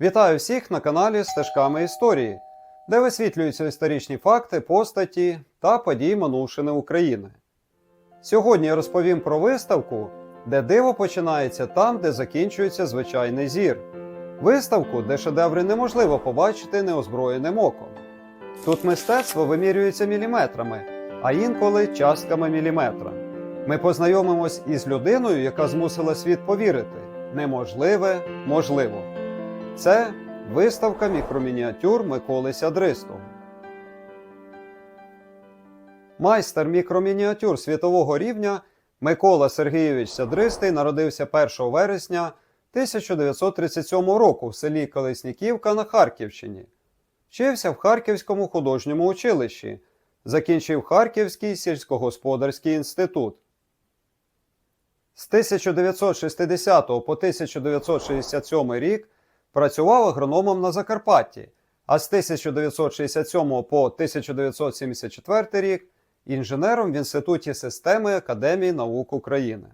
Вітаю всіх на каналі Стежками історії, де висвітлюються історичні факти, постаті та події минувшини України. Сьогодні я розповім про виставку, де диво починається там, де закінчується звичайний зір. Виставку, де шедеври неможливо побачити неозброєним оком. Тут мистецтво вимірюється міліметрами, а інколи частками міліметра. Ми познайомимось із людиною, яка змусила світ повірити неможливе можливо. Це виставка мікромініатюр Миколи Сядристого. Майстер мікромініатюр світового рівня Микола Сергійович Сядристий народився 1 вересня 1937 року в селі Колесніківка на Харківщині. Вчився в Харківському художньому училищі, закінчив Харківський сільськогосподарський інститут. З 1960 по 1967 рік працював агрономом на Закарпатті, а з 1967 по 1974 рік інженером в Інституті системи Академії наук України.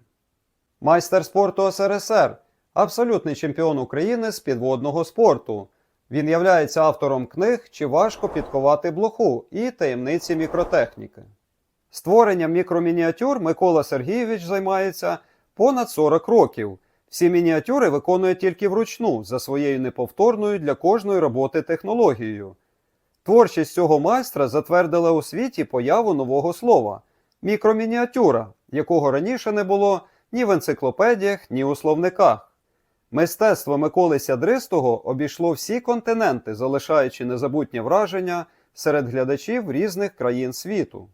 Майстер спорту СРСР, абсолютний чемпіон України з підводного спорту. Він являється автором книг Чи важко підковати блоху і таємниці мікротехніки. Створенням мікромініатюр Микола Сергійович займається понад 40 років. Всі мініатюри виконує тільки вручну за своєю неповторною для кожної роботи технологією. Творчість цього майстра затвердила у світі появу нового слова мікромініатюра, якого раніше не було ні в енциклопедіях, ні у словниках. Мистецтво Миколи Сядристого обійшло всі континенти, залишаючи незабутнє враження серед глядачів різних країн світу.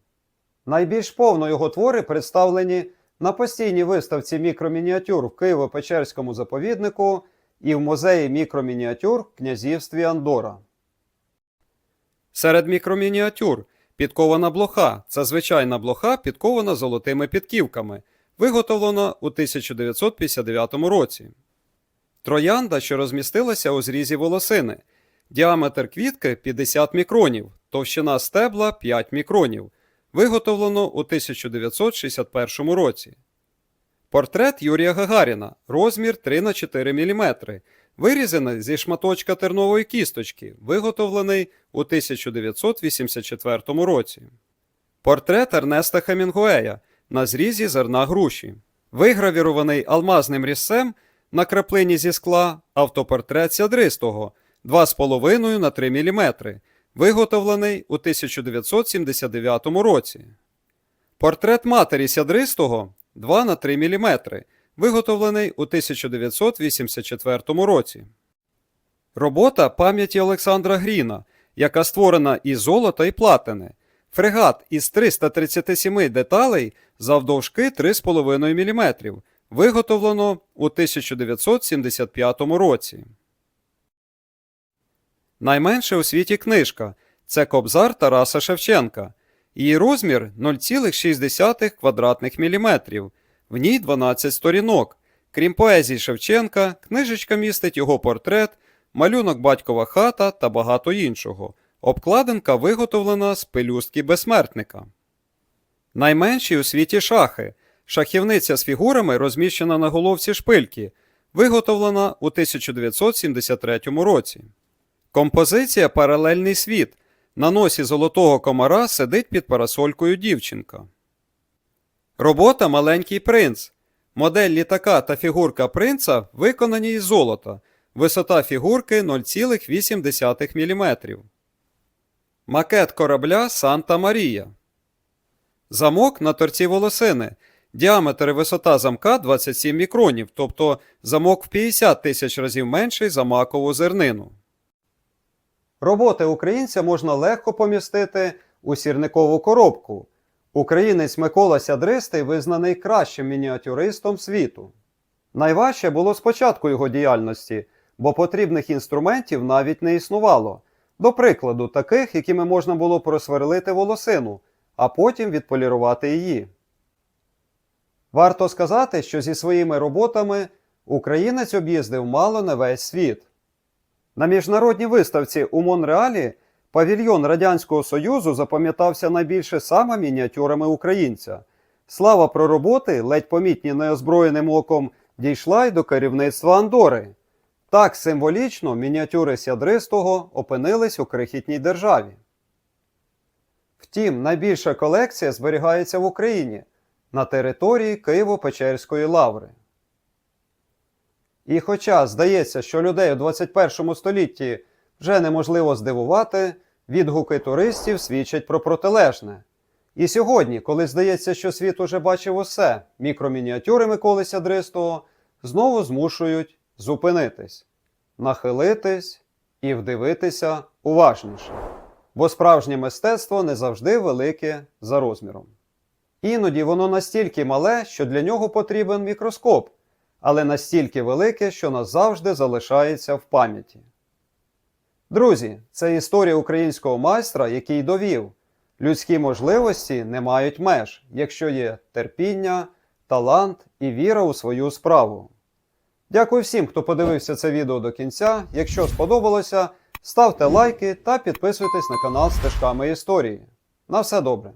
Найбільш повно його твори представлені на постійній виставці мікромініатюр в Києво-Печерському заповіднику і в музеї мікромініатюр в князівстві Андора. Серед мікромініатюр підкована блоха це звичайна блоха, підкована золотими підківками, виготовлена у 1959 році. Троянда, що розмістилася у зрізі волосини. Діаметр квітки 50 мікронів, товщина стебла 5 мікронів. Виготовлено у 1961 році. Портрет Юрія Гагаріна. Розмір 3 на 4 мм. Вирізаний зі шматочка тернової кісточки, виготовлений у 1984 році. Портрет Ернеста Хемінгуея на зрізі зерна груші. Вигравірований алмазним різцем на краплині зі скла автопортрет Сядристого 2,5 на 3 мм, виготовлений у 1979 році. Портрет матері Сядристого 2 на 3 мм, виготовлений у 1984 році. Робота пам'яті Олександра Гріна, яка створена із золота і платини. Фрегат із 337 деталей завдовжки 3,5 мм, виготовлено у 1975 році. Найменша у світі книжка це Кобзар Тараса Шевченка. Її розмір 0,6 квадратних міліметрів. В ній 12 сторінок. Крім поезії Шевченка, книжечка містить його портрет, малюнок батькова хата та багато іншого. Обкладинка виготовлена з пелюстки безсмертника. Найменші у світі шахи. Шахівниця з фігурами розміщена на головці шпильки, виготовлена у 1973 році. Композиція Паралельний світ. На носі золотого комара сидить під парасолькою дівчинка. Робота Маленький принц. Модель літака та фігурка принца виконані із золота. Висота фігурки 0,8 мм. Макет корабля Санта Марія. Замок на торці волосини. Діаметр і висота замка 27 мікронів, тобто замок в 50 тисяч разів менший за макову зернину. Роботи українця можна легко помістити у сірникову коробку. Українець Микола Сядристий визнаний кращим мініатюристом світу. Найважче було спочатку його діяльності, бо потрібних інструментів навіть не існувало. До прикладу, таких, якими можна було просверлити волосину, а потім відполірувати її. Варто сказати, що зі своїми роботами українець об'їздив мало не весь світ. На міжнародній виставці у Монреалі павільйон Радянського Союзу запам'ятався найбільше саме мініатюрами українця. Слава про роботи, ледь помітні неозброєним оком, дійшла й до керівництва Андори. Так символічно мініатюри Сядристого опинились у крихітній державі. Втім, найбільша колекція зберігається в Україні на території Києво-Печерської лаври. І хоча здається, що людей у 21 столітті вже неможливо здивувати, відгуки туристів свідчать про протилежне. І сьогодні, коли здається, що світ уже бачив усе, мікромініатюри Миколи Сядристого знову змушують зупинитись, нахилитись і вдивитися уважніше. Бо справжнє мистецтво не завжди велике за розміром. Іноді воно настільки мале, що для нього потрібен мікроскоп, але настільки велике, що назавжди залишається в пам'яті. Друзі, це історія українського майстра, який довів, людські можливості не мають меж, якщо є терпіння, талант і віра у свою справу. Дякую всім, хто подивився це відео до кінця. Якщо сподобалося, ставте лайки та підписуйтесь на канал Стежками історії. На все добре!